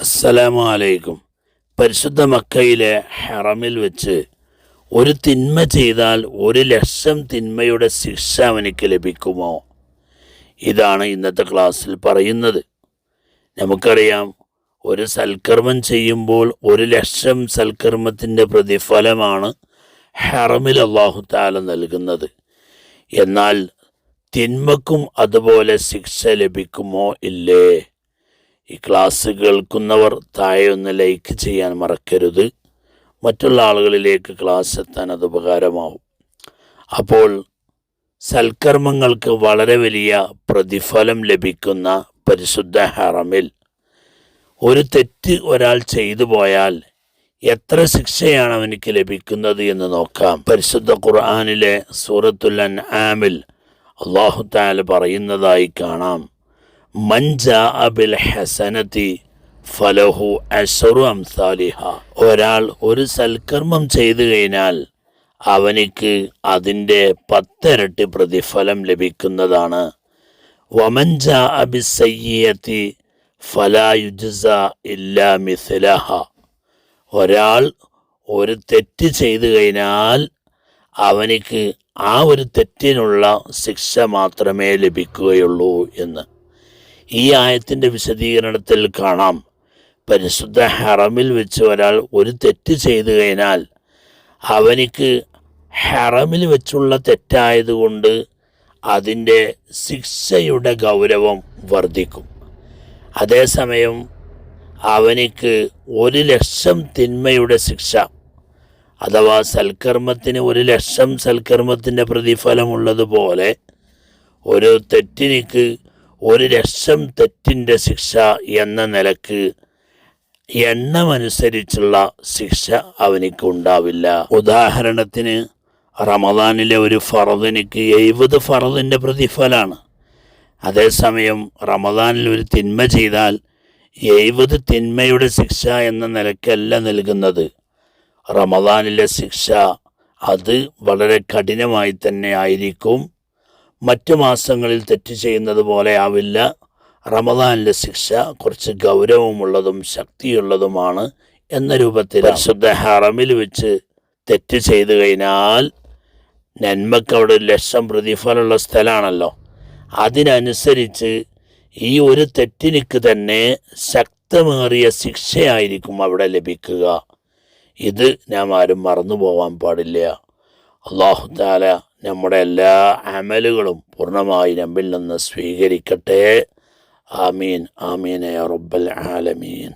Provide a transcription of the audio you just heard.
അസ്സലാമു അലൈക്കും പരിശുദ്ധ മക്കയിലെ ഹറമിൽ വെച്ച് ഒരു തിന്മ ചെയ്താൽ ഒരു ലക്ഷം തിന്മയുടെ ശിക്ഷ അവനിക്ക് ലഭിക്കുമോ? ഇതാണ് ഇന്നത്തെ ക്ലാസ്സിൽ പറയുന്നത്. നമുക്കറിയാം ഒരു സൽക്കർമ്മം ചെയ്യുമ്പോൾ ഒരു ലക്ഷം സൽക്കർമ്മത്തിന്റെ പ്രതിഫലമാണ് ഹറമിൽ അള്ളാഹു താല നൽകുന്നത്. എന്നാൽ തിന്മക്കും അതുപോലെ ശിക്ഷ ലഭിക്കുമോ? ഇല്ലേ? ഈ ക്ലാസ് കേൾക്കുന്നവർ താഴെ ഒന്ന് ലൈക്ക് ചെയ്യാൻ മറക്കരുത്. മറ്റുള്ള ആളുകളിലേക്ക് ക്ലാസ് എത്താൻ അത് ഉപകാരമാവും. അപ്പോൾ സൽക്കർമ്മങ്ങൾക്ക് വളരെ വലിയ പ്രതിഫലം ലഭിക്കുന്ന പരിശുദ്ധ ഹറമിൽ ഒരു തെറ്റ് ഒരാൾ ചെയ്തു പോയാൽ എത്ര ശിക്ഷയാണ് അവനിക്ക് ലഭിക്കുന്നത് എന്ന് നോക്കാം. പരിശുദ്ധ ഖുർആാനിലെ സൂറത്തുൽ ആമിൽ അള്ളാഹു താല പറയുന്നതായി കാണാം. അബിൽ ഫലഹു ഒരാൾ ഒരു സൽക്കർമ്മം ചെയ്തു കഴിഞ്ഞാൽ അവനിക്ക് അതിന്റെ പത്തിരട്ടി പ്രതിഫലം ലഭിക്കുന്നതാണ്. വമഞ്ച അബി ഫലായുജുസ ഫലായുജ ഇല്ലാ മിഥിലഹ ഒരാൾ ഒരു തെറ്റ് ചെയ്തു കഴിഞ്ഞാൽ അവനിക്ക് ആ ഒരു തെറ്റിനുള്ള ശിക്ഷ മാത്രമേ ലഭിക്കുകയുള്ളൂ എന്ന്. ഈ ആയത്തിന്റെ വിശദീകരണത്തിൽ കാണാം. പരിശുദ്ധ ഹറമിൽ വെച്ച് ഒരാൾ ഒരു തെറ്റ് ചെയ്തു കഴിഞ്ഞാൽ അവനിക്ക് ഹറമിൽ വെച്ചുള്ള തെറ്റായതുകൊണ്ട് അതിന്റെ ശിക്ഷയുടെ ഗൗരവം വർദ്ധിക്കും. അതേസമയം അവനിക്ക് ഒരു ലക്ഷം തിന്മയുടെ ശിക്ഷ അഥവാ സൽക്കർമ്മത്തിന് ഒരു ലക്ഷം സൽക്കർമ്മത്തിന്റെ പ്രതിഫലമുള്ളതുപോലെ ഒരു തെറ്റിനിക്ക് ഒരു ലക്ഷം തെറ്റിന്റെ ശിക്ഷ എന്ന നിലയ്ക്ക് എണ്ണമനുസരിച്ചുള്ള ശിക്ഷ അവനിക്ക് ഉണ്ടാവില്ല. ഉദാഹരണത്തിന് റമദാനിലെ ഒരു ഫറദിനിക്ക് എഴുപത് ഫറദിന്റെ പ്രതിഫലമാണ്. അതേസമയം റമദാനിൽ ഒരു തിന്മ ചെയ്താൽ എഴുപത് തിന്മയുടെ ശിക്ഷ എന്ന നിലക്കല്ല നൽകുന്നത്. റമദാനിലെ ശിക്ഷ അത് വളരെ കഠിനമായി തന്നെ ആയിരിക്കും. മറ്റു മാസങ്ങളിൽ തെറ്റ് ചെയ്യുന്നത് പോലെ ആവില്ല. റമദാനിലെ ശിക്ഷ കുറച്ച് ഗൗരവമുള്ളതും ശക്തിയുള്ളതുമാണ് എന്ന രൂപത്തിൽ ശുദ്ധ ഹറമിൽ വെച്ച് തെറ്റ് ചെയ്തു കഴിഞ്ഞാൽ നന്മക്ക് അവിടെ ഒരു ലക്ഷം പ്രതിഫലമുള്ള സ്ഥലമാണല്ലോ. അതിനനുസരിച്ച് ഈ ഒരു തെറ്റിനിക്ക് തന്നെ ശക്തമേറിയ ശിക്ഷയായിരിക്കും അവിടെ ലഭിക്കുക. ഇത് ഞാൻ ആരും മറന്നു പോകാൻ പാടില്ല. അള്ളാഹു താല നമ്മുടെ എല്ലാ അമലുകളും പൂർണമായി നമ്മിൽ നിന്ന് സ്വീകരിക്കട്ടെ. ആമീൻ ആമീൻ റബ്ബൽ ആലമീൻ.